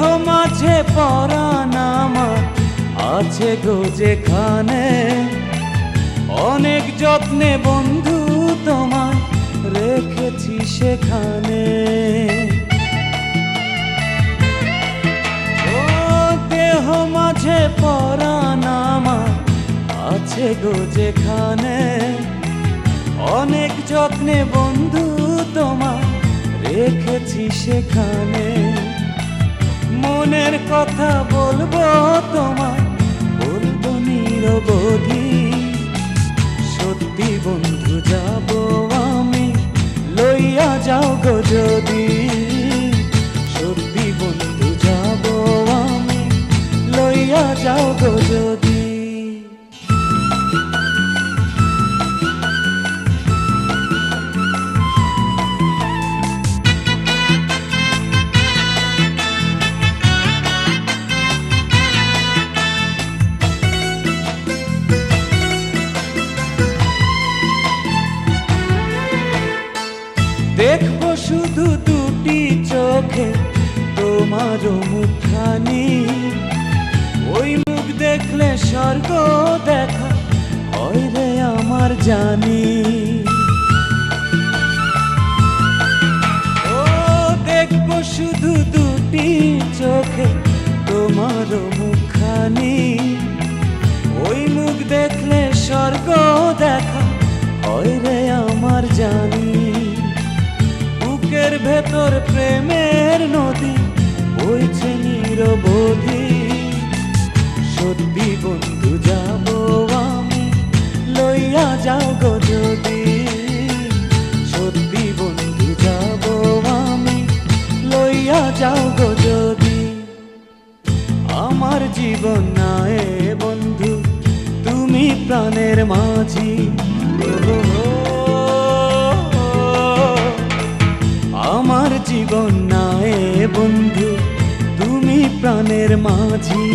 মাঝে পরাণ আমার আছে গো যেখানে। অনেক যত্নে বন্ধু তোমার রেখেছি সেখানে। দেহ মাঝে পরাণ আছে গো যেখানে। অনেক যত্নে বন্ধু তোমার রেখেছি সেখানে। মনের কথা বলব তোমায় বলব নিরবধি। সত্যি বন্ধু যাব আমি লইয়া যাও গো যদি। তোমার মুখানি ওই মুখ দেখলে স্বর্গ দেখা, হয় রে আমার জানি। ও, দেখব শুধু দুটি চোখে তোমার মুখানি ওই মুখ দেখলে স্বর্গ দেখা, হয় রে আমার জানি। বুকের ভেতর প্রেমের নদী বইছে নিরবধি। সত্যি বন্ধু, যাব আমি, লইয়া যাও গো যদি। সত্যি বন্ধু, যাব আমি, লইয়া যাও গো যদি। আমার জীবন নায়ে বন্ধু, তুমি প্রাণের মাঝি। আমার জীবন নায়ে বন্ধু প্রাণের মাঝি,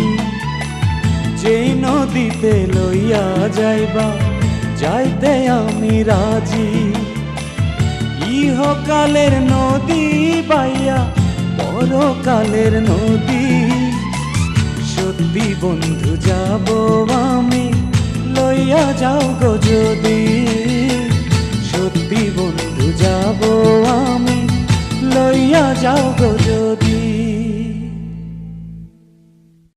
যেই নদীতে লইয়া যাইবা, যাইতে আমি রাজি। ইহকালের নদী বাইয়া পরকালের নদী। সত্যি বন্ধু, যাব আমি, লইয়া যাও গো যদি। সত্যি বন্ধু, যাব আমি, লইয়া যাও গো